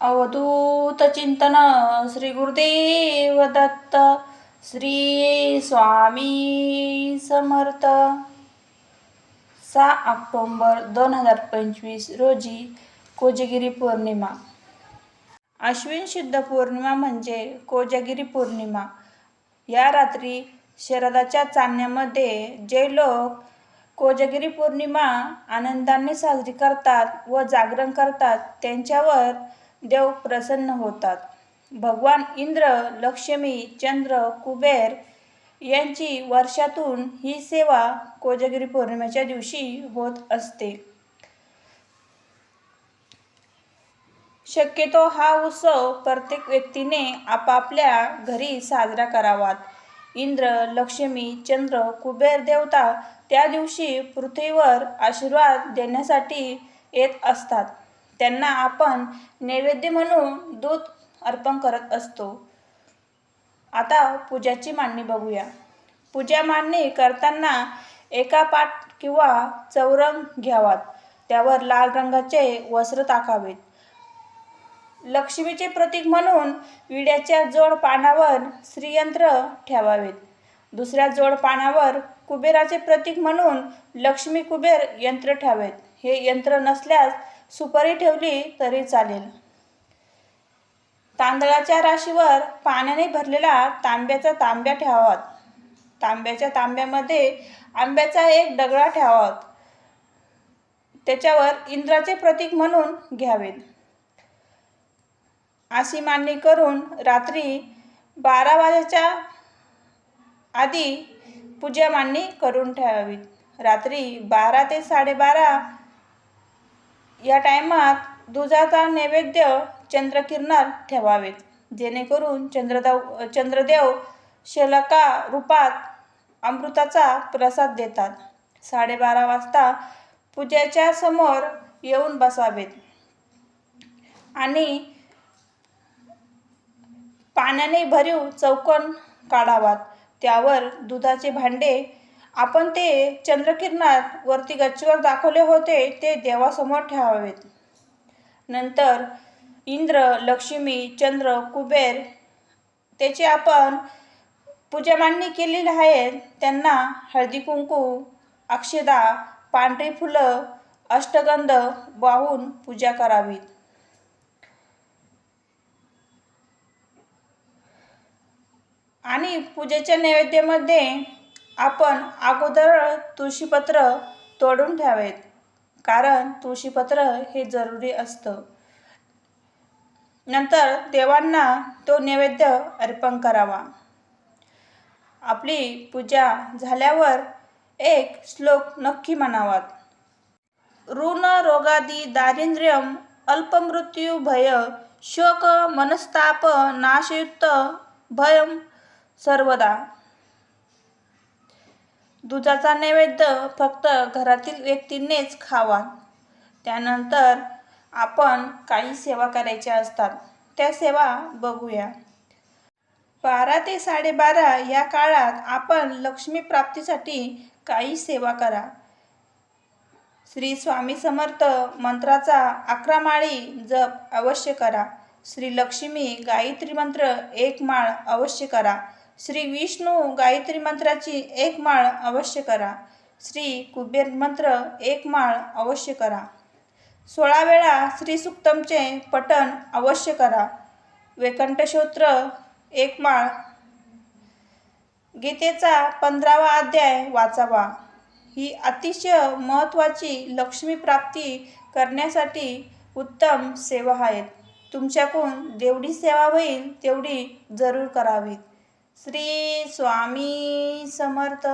अवधूत चिंतन श्री गुरुदेव दत्त श्री स्वामी समर्थ. सहा ऑक्टोंबर दोन हजार पंचवीस रोजी कोजागिरी पौर्णिमा. अश्विन शुद्ध पौर्णिमा म्हणजे कोजागिरी पौर्णिमा. या रात्री शरदाच्या चांदण्यामध्ये जे लोक कोजागिरी पौर्णिमा आनंदाने साजरी करतात व जागरण करतात त्यांच्यावर देव प्रसन्न होतात. भगवान इंद्र लक्ष्मी चंद्र कुबेर यांची वर्षातून ही सेवा कोजगिरी पौर्णिमेच्या दिवशी होत असते. शक्यतो हा उत्सव प्रत्येक व्यक्तीने आपापल्या घरी साजरा करावात. इंद्र लक्ष्मी चंद्र कुबेर देवता त्या दिवशी पृथ्वीवर आशीर्वाद देण्यासाठी येत असतात. त्यांना आपण नैवेद्य म्हणून दूध अर्पण करत असतो. आता पूजाची मांडणी बघूया. पूजा मांडणी करताना एका पाट किंवा चौरंग घ्यावात. त्यावर लाल रंगाचे वस्त्र टाकावेत. लक्ष्मीचे प्रतीक म्हणून विड्याच्या जोड पानावर श्रीयंत्र ठेवावेत. दुसऱ्या जोड पानावर कुबेराचे प्रतीक म्हणून लक्ष्मी कुबेर यंत्र ठेवावेत. हे यंत्र नसल्यास सुपारी ठेवली तरी चालेल. तांदळाच्या राशीवर पाण्याने भरलेला तांब्याचा तांब्या ठेवावात. तांब्याच्या तांब्यामध्ये आंब्याचा एक दगडा ठेवावात. त्याच्यावर इंद्राचे प्रतीक म्हणून घ्यावेत. अशी मांडणी करून रात्री बारा वाजेच्या आधी पूजा मांडणी करून ठेवावीत. रात्री बारा ते साडेबारा या टायमात दुधाचा नैवेद्य चंद्रकिरणात ठेवावेत. जेणेकरून चंद्रदेव चंद्रदेव शलका रूपात अमृताचा प्रसाद देतात. साडेबारा वाजता पूजेच्या समोर येऊन बसावेत. आणि पाण्याने भरीव चौकोन काढावात. त्यावर दुधाचे भांडे आपण ते चंद्रकिरणात वरती गच्चीवर दाखवले होते ते देवासमोर ठेवावेत. नंतर इंद्र लक्ष्मी चंद्र कुबेर त्याची आपण पूजा मांडणी केलेली आहे त्यांना हळदी कुंकू अक्षदा पांढरी फुलं अष्टगंध वाहून पूजा करावीत. आणि पूजेच्या नैवेद्यामध्ये आपण अगोदर तुळशीपत्र तोडून ठेवावेत कारण तुळशीपत्र हे जरुरी असतं. नंतर देवांना तो नैवेद्य अर्पण करावा. आपली पूजा झाल्यावर एक श्लोक नक्की म्हणावात. ऋण रोगादी दारिद्र्यम अल्पमृत्यू भय शोक मनस्ताप नाशयुक्त भयम सर्वदा. दुधाचा नैवेद्य फक्त घरातील व्यक्तींनीच खावा. त्यानंतर आपण काही सेवा करायच्या असतात. त्या सेवा बघूया. बारा ते साडेबारा या काळात आपण लक्ष्मी प्राप्तीसाठी काही सेवा करा. श्री स्वामी समर्थ मंत्राचा अकरा माळी जप अवश्य करा. श्री लक्ष्मी गायत्री मंत्र एक माळ अवश्य करा. श्री विष्णू गायत्री मंत्राची एक माळ अवश्य करा. श्री कुबेर मंत्र एक माळ अवश्य करा. सोळा वेळा श्रीसुक्तमचे पठण अवश्य करा. वैकंठशोत्र एक माळ. गीतेचा पंधरावा अध्याय वाचावा. ही अतिशय महत्त्वाची लक्ष्मी प्राप्ती करण्यासाठी उत्तम सेवा आहेत. तुमच्याकडून जेवढी सेवा होईल तेवढी जरूर करावीत. श्री स्वामी समर्थ.